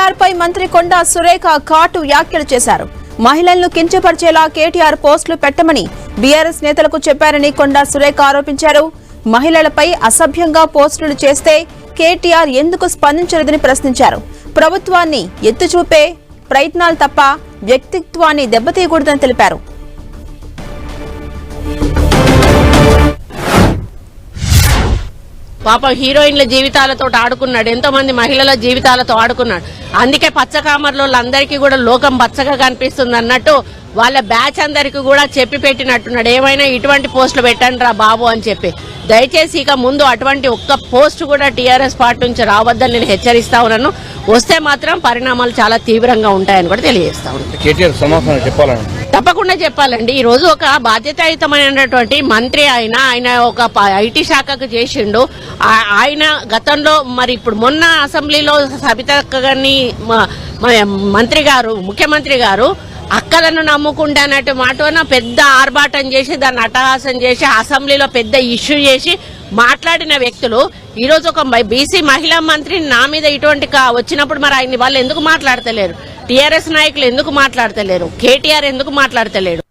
మంత్రి కొండా సురేఖ ఘాటు వ్యాఖ్యలు చేశారు. మహిళలను కించపరిచేలా కేటీఆర్ పోస్టులు పెట్టమని బీఆర్ఎస్ నేతలకు చెప్పారని కొండా సురేఖ ఆరోపించారు. మహిళలపై అసభ్యంగా పోస్టులు చేస్తే కేటీఆర్ ఎందుకు స్పందించలేదని ప్రశ్నించారు. ప్రభుత్వాన్ని ఎత్తుచూపే ప్రయత్నాలు తప్ప వ్యక్తిత్వాన్ని దెబ్బతీయకూడదని తెలిపారు. పాపం హీరోయిన్ల జీవితాలతో ఆడుకున్నాడు. ఎంతో మంది మహిళల జీవితాలతో ఆడుకున్నాడు. అందుకే పచ్చకామర్లో అందరికీ కూడా లోకం పచ్చగా కనిపిస్తుంది అన్నట్టు వాళ్ళ బ్యాచ్ అందరికీ కూడా చెప్పి పెట్టినట్టున్నాడు. ఏమైనా ఇటువంటి పోస్టులు పెట్టండి రా బాబు అని చెప్పి. దయచేసి ఇక ముందు అటువంటి ఒక్క పోస్ట్ కూడా టీఆర్ఎస్ పార్టీ నుంచి రావద్దని నేను హెచ్చరిస్తా ఉన్నాను. వస్తే మాత్రం పరిణామాలు చాలా తీవ్రంగా ఉంటాయని కూడా తెలియజేస్తా ఉన్నాను. తప్పకుండా చెప్పాలండి. ఈ రోజు ఒక బాధ్యతాయుతమైనటువంటి మంత్రి ఆయన ఆయన ఒక ఐటీ శాఖకు చేసిండు. ఆయన గతంలో మరి ఇప్పుడు మొన్న అసెంబ్లీలో సబితక్క గారిని మంత్రి గారు ముఖ్యమంత్రి గారు అక్కలను నమ్ముకుంటే అన్నట్టు మాటన పెద్ద ఆర్భాటం చేసి దాన్ని అట్టహాసం చేసి అసెంబ్లీలో పెద్ద ఇష్యూ చేసి మాట్లాడిన వ్యక్తులు ఈరోజు ఒక బీసీ మహిళా మంత్రి నా మీద ఇటువంటి వచ్చినప్పుడు మరి ఆయన వాళ్ళు ఎందుకు మాట్లాడతలేరు? టీఆర్ఎస్ నాయకులు ఎందుకు మాట్లాడతలేరు? కేటీఆర్ ఎందుకు మాట్లాడతలేడు?